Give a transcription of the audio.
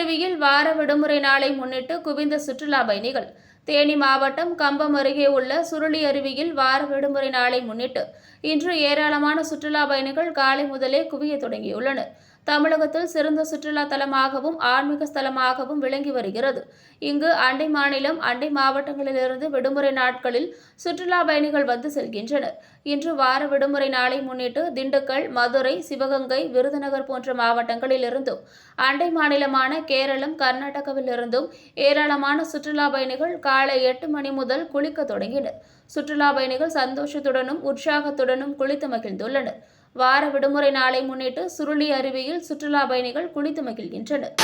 கருவியில் வார விடுமுறை நாளை முன்னிட்டு குவிந்த சுற்றுலா பயணிகள் தேனி மாவட்டம் கம்பம் அருகே உள்ள சுருளி அருவியில் வார விடுமுறை நாளை முன்னிட்டு இன்று ஏராளமான சுற்றுலா பயணிகள் காலை முதலே குவிய தொடங்கியுள்ளனர். தமிழகத்தில் சிறந்த சுற்றுலா தலமாகவும் ஆன்மீக ஸ்தலமாகவும் விளங்கி வருகிறது. இங்கு அண்டை மாநிலம் அண்டை மாவட்டங்களிலிருந்து விடுமுறை நாட்களில் சுற்றுலா பயணிகள் வந்து செல்கின்றனர். இன்று வார விடுமுறை நாளை முன்னிட்டு திண்டுக்கல் மதுரை சிவகங்கை விருதுநகர் போன்ற மாவட்டங்களிலிருந்தும் அண்டை மாநிலமான கேரளம் கர்நாடகாவிலிருந்தும் ஏராளமான சுற்றுலா பயணிகள் காலை எட்டு மணி முதல் குளிக்க தொடங்கினர். சுற்றுலா பயணிகள் சந்தோஷத்துடனும் உற்சாகத்துடனும் குளித்து மகிழ்ந்துள்ளனர். வார விடுமுறை நாளை முன்னிட்டு சுருளி அருவியில் சுற்றுலா பயணிகள் குளித்து மகிழ்கின்றனர்.